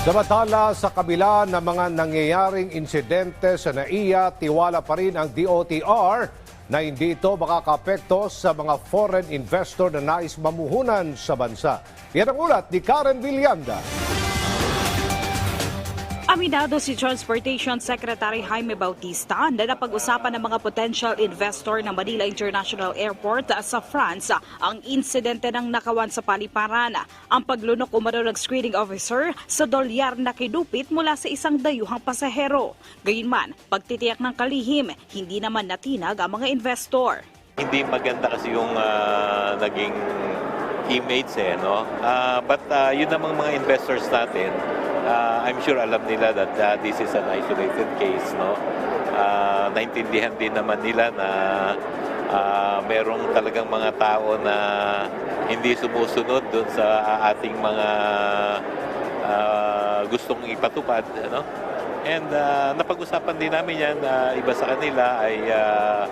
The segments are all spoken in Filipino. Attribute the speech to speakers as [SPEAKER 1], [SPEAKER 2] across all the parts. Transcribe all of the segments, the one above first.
[SPEAKER 1] Samantala, sa kabila ng mga nangyayaring insidente sa NAIA, tiwala pa rin ang DOTR na hindi ito makakapekto sa mga foreign investor na nais mamuhunan sa bansa. Yan ang ulat ni Karen Villanda.
[SPEAKER 2] Aminado si Transportation Secretary Jaime Bautista na napag-usapan ng mga potential investor ng Manila International Airport sa France ang insidente ng nakawan sa paliparan. Ang paglunok umano ng screening officer sa dolyar na kinupit mula sa isang dayuhang pasahero. Gayunman, pagtitiyak ng kalihim, hindi naman natinag ang mga investor.
[SPEAKER 3] Hindi maganda kasi yung ah, naging image eh, no? Ah, but ah, yun namang mga investors natin, ah, I'm sure alam nila that ah, this is an isolated case, no? Ah, naintindihan din naman nila na ah, merong talagang mga tao na hindi sumusunod dun sa ating mga ah, gustong ipatupad, no? And ah, napag-usapan din namin yan na iba sa kanila ay ah,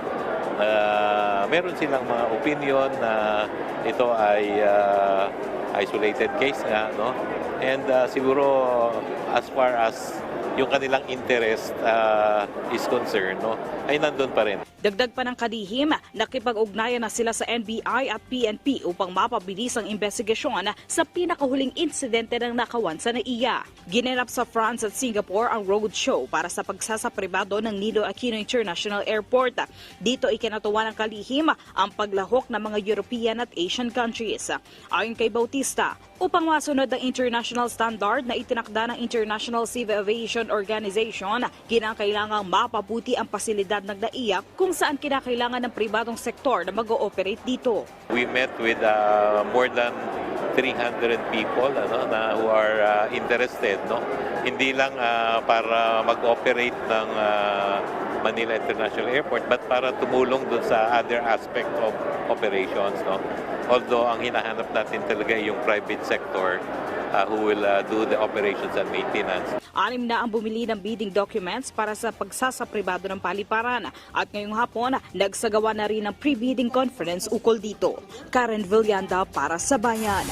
[SPEAKER 3] ah, meron silang mga opinion na ito ay ah, isolated case nga, no? And ah, siguro as far as yung kanilang interest ah, is concerned, no? Ay nandun pa rin.
[SPEAKER 2] Dagdag pa ng kadihim, nakipag-ugnayan na sila sa NBI at PNP upang mapabilis ang investigasyon sa pinakahuling insidente ng nakawan sa NAIA. Ginanap sa France at Singapore ang roadshow para sa pagsasapribado ng Nilo Aquino International Airport. Dito ikinatuwa ng kalihim ang paglahok ng mga European at Asian countries. Ayon kay Bautista, upang masunod ang international standard na itinakda ng International Civil Aviation Organization, kinakailangang mapabuti ang pasilidad ng NAIA kung saan kinakailangan ng pribadong sektor na mag-ooperate dito.
[SPEAKER 3] We met with uh, more than 300 people ano na who are uh, interested no hindi lang uh, para mag-operate ng uh, Manila International Airport but para tumulong dun sa other aspect of operations no although ang hinahanap natin talaga yung private sector uh, who will uh, do the operations and maintenance
[SPEAKER 2] Anim na ang bumili ng bidding documents para sa pagsasapribado ng paliparan at ngayong hapon nagsagawa na rin ng pre-bidding conference ukol dito. Karen Villanda para sa Bayan.